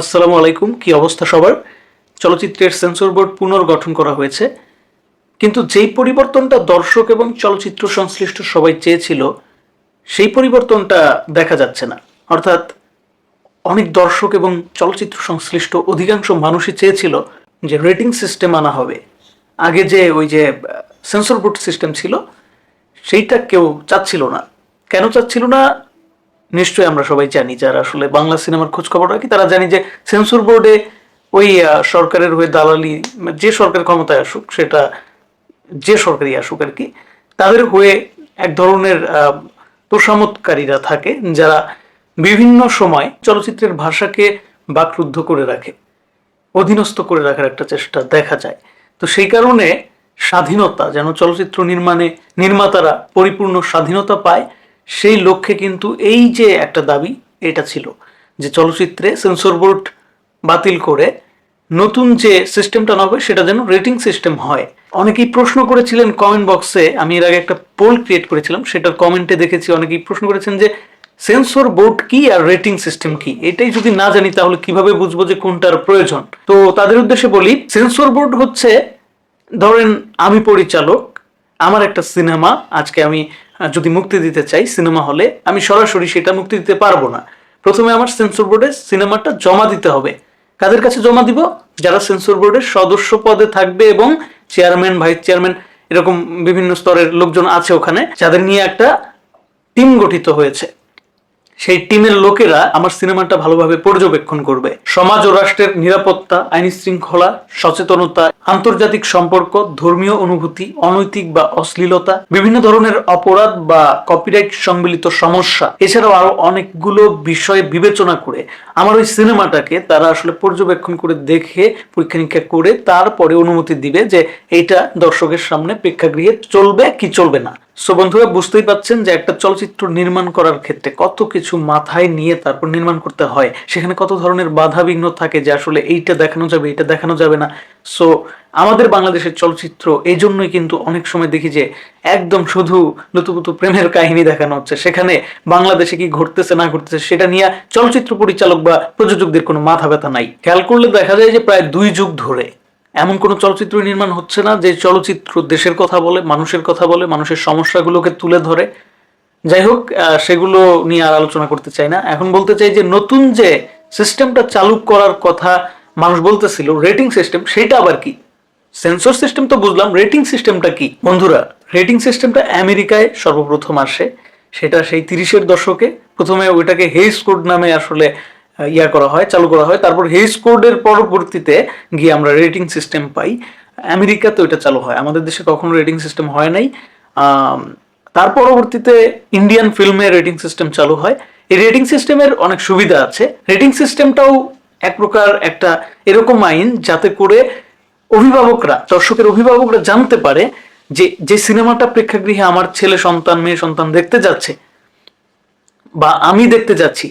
আসসালামু আলাইকুম, কি অবস্থা সবার? চলচ্চিত্রের সেন্সর বোর্ড পুনর্গঠন করা হয়েছে। কিন্তু যেই পরিবর্তনটা দর্শক এবং চলচ্চিত্র সংশ্লিষ্ট সবাই চেয়েছিল, সেই পরিবর্তনটা দেখা যাচ্ছে না। অর্থাৎ অনেক দর্শক এবং চলচ্চিত্র সংশ্লিষ্ট অধিকাংশ মানুষই চেয়েছিল যে রেটিং সিস্টেম আনা হবে। আগে যে ওই যে সেন্সর বোর্ড সিস্টেম ছিল, সেইটা কেউ চাচ্ছিল না। কেন চাচ্ছিল না? নিশ্চয়ই আমরা সবাই জানি যারা আসলে বাংলা সিনেমার খোঁজ খবর রাখি, তারা জানি যে সেন্সর বোর্ডে ওই সরকারের হয়ে দালালি, যে সরকার ক্ষমতায় আসুক, সেটা যে সরকারই আসুক আর কি, তাদের হয়ে এক ধরনের তোষামতকারীরা থাকে যারা বিভিন্ন সময় চলচ্চিত্রের ভাষাকে বাকরুদ্ধ করে রাখে, অধীনস্থ করে রাখার একটা চেষ্টা দেখা যায়। তো সেই কারণে স্বাধীনতা, যেন চলচ্চিত্র নির্মাণে নির্মাতারা পরিপূর্ণ স্বাধীনতা পায় সেই লক্ষ্যে কিন্তু এই যে একটা দাবি, এটা ছিল যে চলচ্চিত্রে সেন্সর বোর্ড বাতিল করে নতুন যে সিস্টেমটা না হবে সেটা যেন রেটিং সিস্টেম হয়। অনেকেই প্রশ্ন করেছিলেন কমেন্ট বক্সে আমি এর আগে একটা পোল ক্রিয়েট করেছিলাম, সেটার কমেন্টে দেখেছি অনেকেই প্রশ্ন করেছেন যে সেন্সর বোর্ড কি আর রেটিং সিস্টেম কি? এটাই যদি না জানি, তাহলে কীভাবে বুঝব যে কোনটার প্রয়োজন? তো তাদের উদ্দেশ্যে বলি সেন্সর বোর্ড হচ্ছে, ধরেন আমি পরিচালক, আমার একটা সিনেমা আজকে আমি যদি মুক্তি দিতে চাই সিনেমা হলে, আমি সরাসরি সেটা মুক্তি দিতে পারব না। প্রথমে আমার সেন্সর বোর্ডে সিনেমাটা জমা দিতে হবে। কাদের কাছে জমা দিব? যারা সেন্সর বোর্ডের সদস্য পদে থাকবে এবং চেয়ারম্যান ভাইস চেয়ারম্যান এরকম বিভিন্ন স্তরের লোকজন আছে ওখানে, যাদের নিয়ে একটা টিম গঠিত হয়েছে। সেই টিমের লোকেরা আমার সিনেমাটা ভালোভাবে পর্যবেক্ষণ করবে। সমাজ ও রাষ্ট্রের নিরাপত্তা, আইন শৃঙ্খলা, সচেতনতা, আন্তর্জাতিক সম্পর্ক, ধর্মীয় অনুভূতি, অনৈতিক বা অশ্লীলতা, বিভিন্ন ধরনের অপরাধ বা কপিরাইট সম্মিলিত সমস্যা, এছাড়াও আরও অনেকগুলো বিষয় বিবেচনা করে আমার ওই সিনেমাটাকে তারা আসলে পর্যবেক্ষণ করে দেখে পরীক্ষা নিরীক্ষা করে তারপরে অনুমতি দিবে যে এইটা দর্শকের সামনে প্রেক্ষাগৃহে চলবে কি চলবে না। সো বন্ধুরা, বুঝতেই পাচ্ছেন যে একটা চলচ্চিত্র নির্মাণ করার ক্ষেত্রে কত কিছু মাথায় নিয়ে তারপর নির্মাণ করতে হয়? সেখানে কত ধরনের বাধা বিঘ্ন থাকে যে আসলে এইটা দেখানো যাবে এটা দেখানো যাবে না? সো আমাদের বাংলাদেশের চলচ্চিত্র এই জন্যই কিন্তু অনেক সময় দেখি যে একদম শুধু লুতুপুতু প্রেমের কাহিনী দেখানো হচ্ছে। সেখানে বাংলাদেশে কি ঘটতেছে, না ঘটতেছে, সেটা নিয়ে চলচ্চিত্র পরিচালক বা প্রযোজকদের কোনো মাথা ব্যথা নাই। খেয়াল করলে দেখা যায় যে প্রায় দুই যুগ ধরে এমন কোনো চলচ্চিত্র নির্মাণ হচ্ছে না যে চলচ্চিত্র দেশের কথা বলে, মানুষের কথা বলে, মানুষের সমস্যাগুলোকে তুলে ধরে। যাই হোক সেগুলো নিয়ে আর আলোচনা করতে চাই না। এখন বলতে চাই যে নতুন যে সিস্টেমটা চালু করার কথা মানুষ বলতেছিল, রেটিং সিস্টেম, সেটা আবার কি? সেন্সর সিস্টেম তো বুঝলাম, রেটিং সিস্টেমটা কি? বন্ধুরা, রেটিং সিস্টেমটা আমেরিকায় সর্বপ্রথম আসে, সেটা সেই তিরিশের দশকে। প্রথমে ওইটাকে হেইস কোড নামে আসলে ইয়া করা হয়, চালু করা হয়। তারপর হেইস কোডের পরবর্তীতে গিয়ে আমরা রেটিং সিস্টেম পাই। আমেরিকাতে ওইটা চালু হয়। আমাদের দেশে কখনো রেটিং সিস্টেম হয় নাই। তার পরবর্তীতে ইন্ডিয়ান ফিল্মে রেটিং সিস্টেম চালু হয়। এই রেটিং সিস্টেমের অনেক সুবিধা আছে। রেটিং সিস্টেমটাও এক প্রকার একটা এরকম আইন যাতে করে অভিভাবকরা, দর্শকের অভিভাবকরা জানতে পারে যে যে সিনেমাটা প্রেক্ষাগৃহে আমার ছেলে, সন্তান, মেয়ে, সন্তান দেখতে যাচ্ছে বা আমি দেখতে যাচ্ছি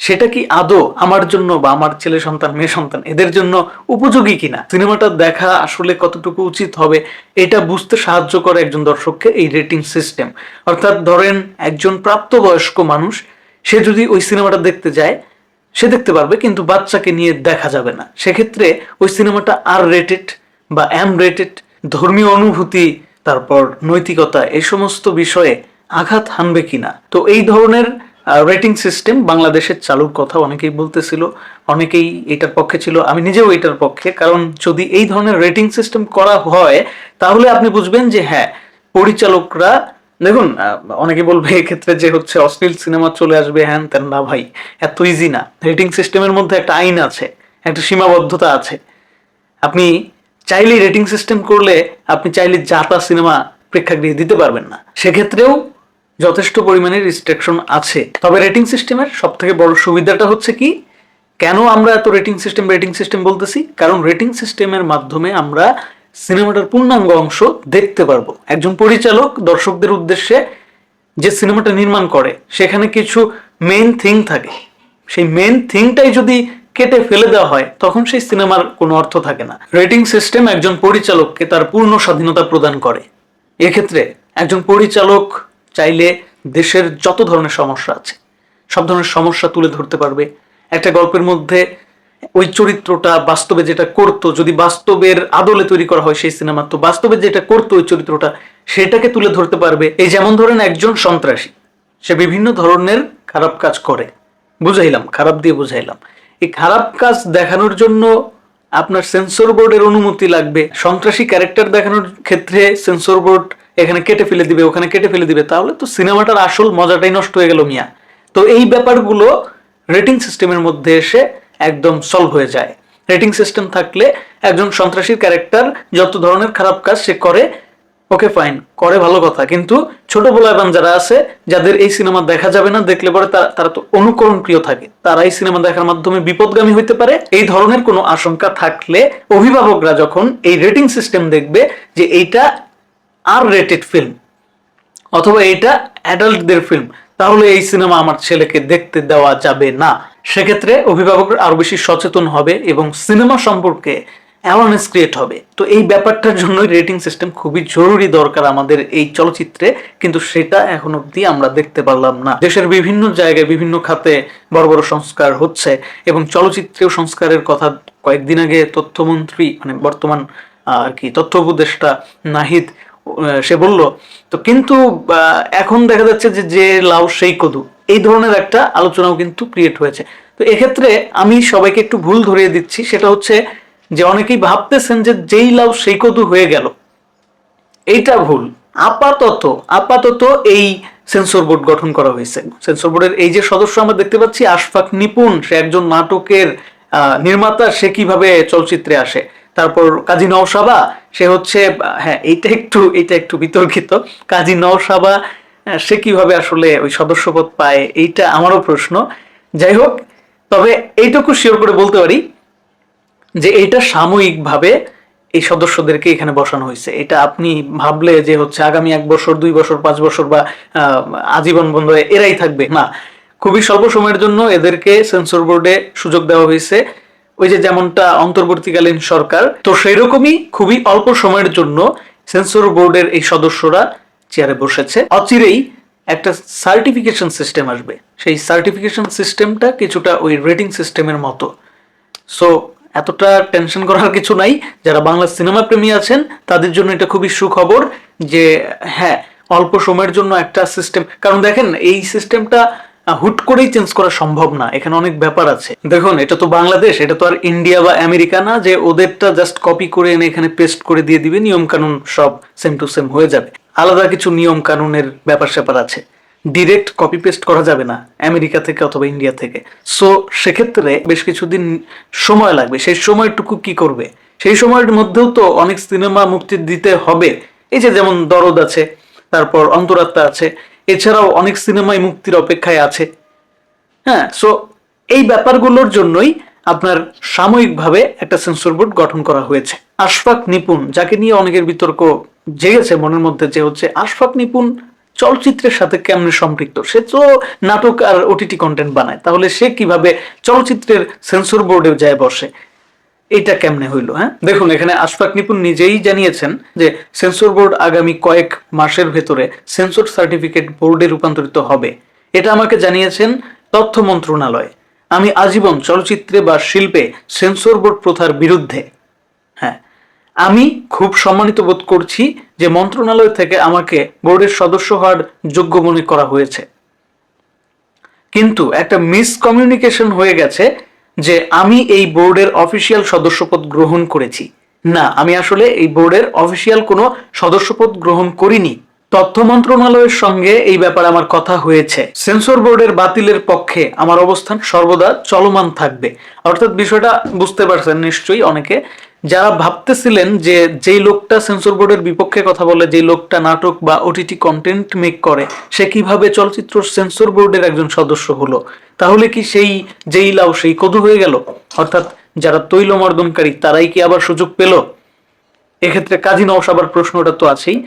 সেটা কি আদৌ আমার জন্য বা আমার ছেলে সন্তান, মেয়ে সন্তান এদের জন্য উপযোগী কিনা? সিনেমাটা দেখা আসলে কতটুকু উচিত হবে, এটা বুঝতে সাহায্য করে একজন দর্শককে এই রেটিং সিস্টেম। অর্থাৎ ধরেন একজন প্রাপ্তবয়স্ক মানুষ, সে যদি ওই সিনেমাটা দেখতে যায়, সে দেখতে পারবে কিন্তু বাচ্চাকে নিয়ে দেখা যাবে না। সেক্ষেত্রে ওই সিনেমাটা আর রেটেড বা এম রেটেড ধর্মীয় অনুভূতি, তারপর নৈতিকতা এই সমস্ত বিষয়ে আঘাত হানবে কিনা? তো এই ধরনের রেটিং সিস্টেম বাংলাদেশের চালুর কথা অনেকেই বলতেছিল, অনেকেই এটার পক্ষে ছিল, আমি নিজেও এটার পক্ষে, কারণ যদি এই ধরনের রেটিং সিস্টেম করা হয়, তাহলে আপনি বুঝবেন যে হ্যাঁ পরিচালকরা, দেখুন অনেকে বলবে এক্ষেত্রে যে হচ্ছে অশ্লীল সিনেমা চলে আসবে, হ্যান ত্যান, না ভাই, এত ইজি না। রেটিং সিস্টেমের মধ্যে একটা আইন আছে, একটা সীমাবদ্ধতা আছে। আপনি চাইলেই রেটিং সিস্টেম করলে, আপনি চাইলে যাতা সিনেমা প্রেক্ষাগৃহে দিতে পারবেন না। সেক্ষেত্রেও যথেষ্ট পরিমাণে রিস্ট্রিকশন আছে। তবে রেটিং সিস্টেমের সব থেকে বড় সুবিধাটা হচ্ছে কি, কেন আমরা এত রেটিং সিস্টেম রেটিং সিস্টেম বলতেছি? কারণ রেটিং সিস্টেমের মাধ্যমে আমরা সিনেমাটার পূর্ণাঙ্গ অংশ দেখতে পারব। একজন পরিচালক, দর্শকদের উদ্দেশ্যে যে সিনেমাটা নির্মাণ করে, সেখানে কিছু মেন থিং থাকে। সেই মেন থিংটাই যদি কেটে ফেলে দেওয়া হয়, তখন সেই সিনেমার কোনো অর্থ থাকে না। রেটিং সিস্টেম একজন পরিচালককে তার পূর্ণ স্বাধীনতা প্রদান করে। এক্ষেত্রে একজন পরিচালক চাইলে দেশের যত ধরনের সমস্যা আছে, সব ধরনের সমস্যা তুলে ধরতে পারবে। একটা গল্পের মধ্যে ওই চরিত্রটা বাস্তবে যেটা করতো, যদি বাস্তবের আদলে তৈরি করা হয় সেই সিনেমা, তো বাস্তবে যেটা করতো ওই চরিত্রটা, সেটাকে তুলে ধরতে পারবে। এই যেমন ধরেন একজন সন্ত্রাসী, সে বিভিন্ন ধরনের খারাপ কাজ করে। বুঝাইলাম, খারাপ দিয়ে বুঝাইলাম। এই খারাপ কাজ দেখানোর জন্য আপনার সেন্সর বোর্ডের অনুমতি লাগবে। সন্ত্রাসী ক্যারেক্টার দেখানোর ক্ষেত্রে সেন্সর বোর্ড এখানে কেটে ফেলে দিবে, ওখানে কেটে ফেলে দিবে। তাহলে তো সিনেমাটার আসল মজাটাই নষ্ট হয়ে গেল মিয়া। তো এই ব্যাপারগুলো রেটিং সিস্টেমের মধ্যে এসে একদম সলভ হয়ে যায়। রেটিং সিস্টেম থাকলে একজন সন্ত্রাসীর ক্যারেক্টার যত ধরনের খারাপ কাজ সে করে, ওকে ফাইন করে ভালো কথা। কিন্তু ছোট বলাবান যারা আছে, যাদের এই সিনেমা দেখা যাবে না, দেখলে পরে তারা তারা তো অনুকরণ প্রিয় থাকে। তারা এই সিনেমা দেখার মাধ্যমে বিপদগামী হইতে পারে। এই ধরনের কোনো আশঙ্কা থাকলে অভিভাবকরা যখন এই রেটিং সিস্টেম দেখবে যে এইটা আর রেটেড ফিল্ম অথবা এইটা অ্যাডাল্টদের ফিল্ম তাহলে এই সিনেমা আমার ছেলেকে দেখতে দেওয়া যাবে না। সেক্ষেত্রে অভিভাবকরা আরও বেশি সচেতন হবে এবং সিনেমা সম্পর্কে অ্যাওয়ারনেস ক্রিয়েট হবে। তো এই ব্যাপারটার জন্য রেটিং সিস্টেম খুবই জরুরি দরকার আমাদের এই চলচ্চিত্রে, কিন্তু সেটা এখন অবধি আমরা দেখতে পারলাম না। দেশের বিভিন্ন জায়গায় বিভিন্ন খাতে বড় বড় সংস্কার হচ্ছে এবং চলচ্চিত্রেও সংস্কারের কথা কয়েকদিন আগে তথ্যমন্ত্রী মানে বর্তমান আর কি, তথ্য উপদেষ্টা নাহিদ সে বলল, তো কিন্তু এখন দেখা যাচ্ছে যে যে লাউ সেই কদু। এই ধরনের একটা আলোচনাও কিন্তু ক্রিয়েট হয়েছে। তো এক্ষেত্রে আমি সবাইকে একটু ভুল ধরিয়ে দিচ্ছি। সেটা হচ্ছে যে, অনেকেই ভাবতেছেন যে, যেই লাউ সেই কদু হয়ে গেল। এইটা ভুল। আপাতত আপাতত এই সেন্সর বোর্ড গঠন করা হয়েছে। সেন্সর বোর্ডের এই যে সদস্য আমরা দেখতে পাচ্ছি, আশফাক নিপুণ, সে একজন নাটকের নির্মাতা, সে কীভাবে চলচ্চিত্রে আসে? তারপর কাজী নওশাবা, সে হচ্ছে হ্যাঁ এইটা একটু এইটা একটু বিতর্কিত। কাজী নওশাবা সে কীভাবে আসলে ওই সদস্যপদ পায়, এইটা আমারও প্রশ্ন। যাই হোক, তবে এইটুকু শিওর করে বলতে পারি যে এটা সাময়িকভাবে এই সদস্যদেরকে এখানে বসানো হয়েছে। এটা আপনি ভাবলে যে হচ্ছে আগামী এক বছর, দুই বছর, পাঁচ বছর বা আজীবন বন্ধ এরাই থাকবে। না, খুবই স্বল্প সময়ের জন্য এদেরকে সেন্সর বোর্ডে সুযোগ দেওয়া হয়েছে। ওই যে যেমনটা অন্তর্বর্তীকালীন সরকার, তো সেই রকমই খুবই অল্প সময়ের জন্য সেন্সর বোর্ডের এই সদস্যরা চেয়ারে বসেছে। অচিরেই একটা সার্টিফিকেশন সিস্টেম আসবে। সেই সার্টিফিকেশন সিস্টেমটা কিছুটা ওই রেটিং সিস্টেমের মতো। সো এতটা টেনশন করার কিছু নাই। যারা বাংলা সিনেমা প্রেমী আছেন, তাদের জন্য এটা খুবই সুখবর যে হ্যাঁ অল্প সময়ের জন্য একটা সিস্টেম কারণ দেখেন, এই সিস্টেমটা হুট করেই চেঞ্জ করা সম্ভব না, এখানে অনেক ব্যাপার আছে। দেখুন, এটা তো বাংলাদেশ, এটা তো আর ইন্ডিয়া বা আমেরিকা না যে ওদেরটা জাস্ট কপি করে এনে এখানে পেস্ট করে দিয়ে দিবে নিয়ম কানুন সব সেম টু সেম হয়ে যাবে। আলাদা কিছু নিয়ম কানুনের ব্যাপার স্যাপার আছে। ডিরেক্ট কপি পেস্ট করা যাবে না আমেরিকা থেকে অথবা ইন্ডিয়া থেকে। সো সেক্ষেত্রে বেশ কিছুদিন সময় লাগবে। সেই সময়টুকু কি করবে? সেই সময়ের মধ্যেও তো অনেক সিনেমা মুক্তি দিতে হবে। এই যে যেমন দরদ আছে, তারপর অন্তরাত্মা আছে এছাড়াও অনেক সিনেমাই মুক্তির অপেক্ষায় আছে। হ্যাঁ সো এই ব্যাপারগুলোর জন্যই আপনার সাময়িকভাবে একটা সেন্সর বোর্ড গঠন করা হয়েছে। আশফাক নিপুণ, যাকে নিয়ে অনেকের বিতর্ক জেগেছে মনের মধ্যে, যে হচ্ছে আশফাক নিপুণ চলচ্চিত্রের সাথে কেমনে সম্পৃক্ত? সে তো নাটক আর ওটিটি কন্টেন্ট বানায়, তাহলে সে কীভাবে চলচ্চিত্রের সেন্সর বোর্ডে যায় বসে? এটা কেমনে হইল হ্যাঁ? দেখুন, এখানে আশফাক নিপুণ নিজেই জানিয়েছেন যে সেন্সর বোর্ড আগামী কয়েক মাসের ভেতরে সেন্সর সার্টিফিকেট বোর্ডে রূপান্তরিত হবে। এটা আমাকে জানিয়েছেন তথ্য মন্ত্রণালয়। আমি আজীবন চলচ্চিত্রে বা শিল্পে সেন্সর বোর্ড প্রথার বিরুদ্ধে হ্যাঁ। আমি খুব সম্মানিত বোধ করছি যে মন্ত্রণালয় থেকে আমাকে বোর্ডের সদস্য হওয়ার যোগ্য মনে করা হয়েছে। কিন্তু একটা মিসকমিউনিকেশন হয়ে গেছে যে আমি এই বোর্ডের অফিসিয়াল সদস্যপদ গ্রহণ করেছি। না, আমি আসলে এই বোর্ডের অফিসিয়াল কোনো সদস্যপদ গ্রহণ করিনি। তথ্য মন্ত্রণালয়ের সঙ্গে এই ব্যাপারে আমার কথা হয়েছে। সেন্সর বোর্ডের বাতিলের পক্ষে আমার অবস্থান সর্বদা চলমান থাকবে। অর্থাৎ বিষয়টা বুঝতে পারছেন নিশ্চয়ই অনেকে। যারা ভাবতেছিলেন যে যেই লোকটা সেন্সর বোর্ডের বিপক্ষে কথা বলে, যেই লোকটা নাটক বা ওটিটি কন্টেন্ট মেক করে, সে কীভাবে চলচ্চিত্র সেন্সর বোর্ডের একজন সদস্য হলো? তাহলে কি সেই যেই লাউ সেই কদু হয়ে গেল? অর্থাৎ যারা তৈল তৈলমর্দনকারী তারাই কি আবার সুযোগ পেল? এক্ষেত্রে কাজী নওশাবার প্রশ্নটা তো আছেই।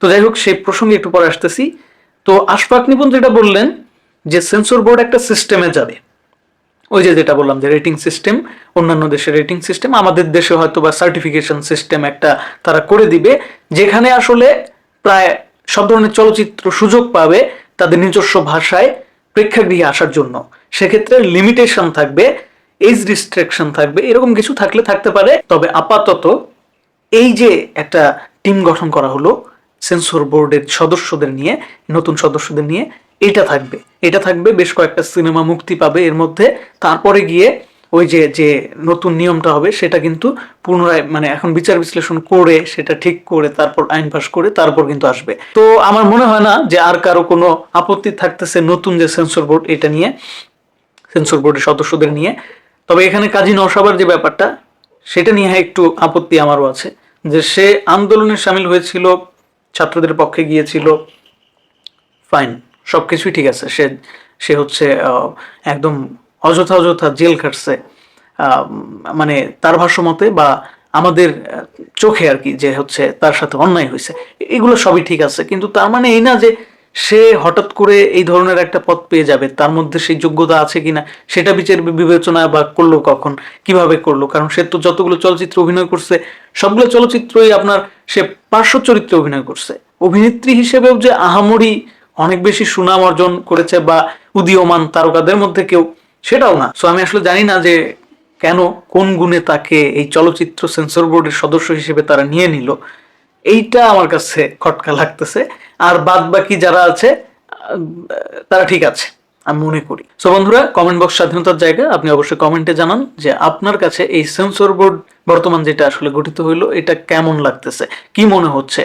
তো যাই হোক, সেই প্রসঙ্গে একটু পরে আসতেছি। তো আশফাক নিপুণ যেটা বললেন যে সেন্সর বোর্ড একটা সিস্টেমে যাবে। ওই যে যেটা বললাম যে রেটিং সিস্টেম অন্যান্য দেশের রেটিং সিস্টেম আমাদের দেশে হয়তো বা সার্টিফিকেশন সিস্টেম একটা তারা করে দিবে, যেখানে আসলে প্রায় সব ধরনের চলচ্চিত্র সুযোগ পাবে তাদের নিজস্ব ভাষায় প্রেক্ষাগৃহে আসার জন্য। সেক্ষেত্রে লিমিটেশন থাকবে এজ রিস্ট্রিকশন থাকবে, এরকম কিছু থাকলে থাকতে পারে। তবে আপাতত এই যে একটা টিম গঠন করা হলো সেন্সর বোর্ডের সদস্যদের নিয়ে, নতুন সদস্যদের নিয়ে এটা থাকবে। এটা থাকবে, বেশ কয়েকটা সিনেমা মুক্তি পাবে এর মধ্যে। তারপরে গিয়ে ওই যে যে নতুন নিয়মটা হবে, সেটা কিন্তু পুনরায় মানে এখন বিচার বিশ্লেষণ করে, সেটা ঠিক করে, তারপর আইন পাস করে, তারপর কিন্তু আসবে। তো আমার মনে হয় না যে আর কারও কোনো আপত্তি থাকতেছে নতুন যে সেন্সর বোর্ড, এটা নিয়ে, সেন্সর বোর্ডের সদস্যদের নিয়ে। তবে এখানে কাজী নওশাবার যে ব্যাপারটা, সেটা নিয়ে একটু আপত্তি আমারও আছে। যে সে আন্দোলনে সামিল হয়েছিল ছাত্রদের পক্ষে গিয়েছিল। ফাইন সব কিছুই ঠিক আছে। সে সে হচ্ছে একদম অযথা অযথা জেল খাটছে। মানে তার ভাষ্য মতে বা আমাদের চোখে আর কি যে হচ্ছে তার সাথে অন্যায় হয়েছে। এগুলো সবই ঠিক আছে। কিন্তু তার মানে এই না যে সে হঠাৎ করে এই ধরনের একটা পথ পেয়ে যাবে, তার মধ্যে সেই যোগ্যতা আছে কিনা, সেটা বিচার বিবেচনা বা করল কখন, কীভাবে করল? কারণ সে তো যতগুলো চলচ্চিত্র অভিনয় করছে, সবগুলো চলচ্চিত্রই আপনার সে পার্শ্ব চরিত্রে অভিনয় করছে। অভিনেত্রী হিসেবেও যে আহামরি অনেক বেশি সুনাম অর্জন করেছে বা উদীয়মান তারকাদের মধ্যে কেউ, সেটাও না। সো আমি আসলে জানি না যে কেন, কোন গুণে তাকে এই চলচ্চিত্র সেন্সর বোর্ডের সদস্য হিসেবে তারা নিয়ে নিল। এইটা আমার কাছে খটকা লাগতেছে। আর বাদ বাকি যারা আছে তারা ঠিক আছে, আমি মনে করি। সো বন্ধুরা কমেন্ট বক্স স্বাধীনতার জায়গা, আপনি অবশ্যই কমেন্টে জানান যে আপনার কাছে এই সেন্সর বোর্ড বর্তমান যেটা আসলে গঠিত হইল, এটা কেমন লাগতেছে? কি মনে হচ্ছে?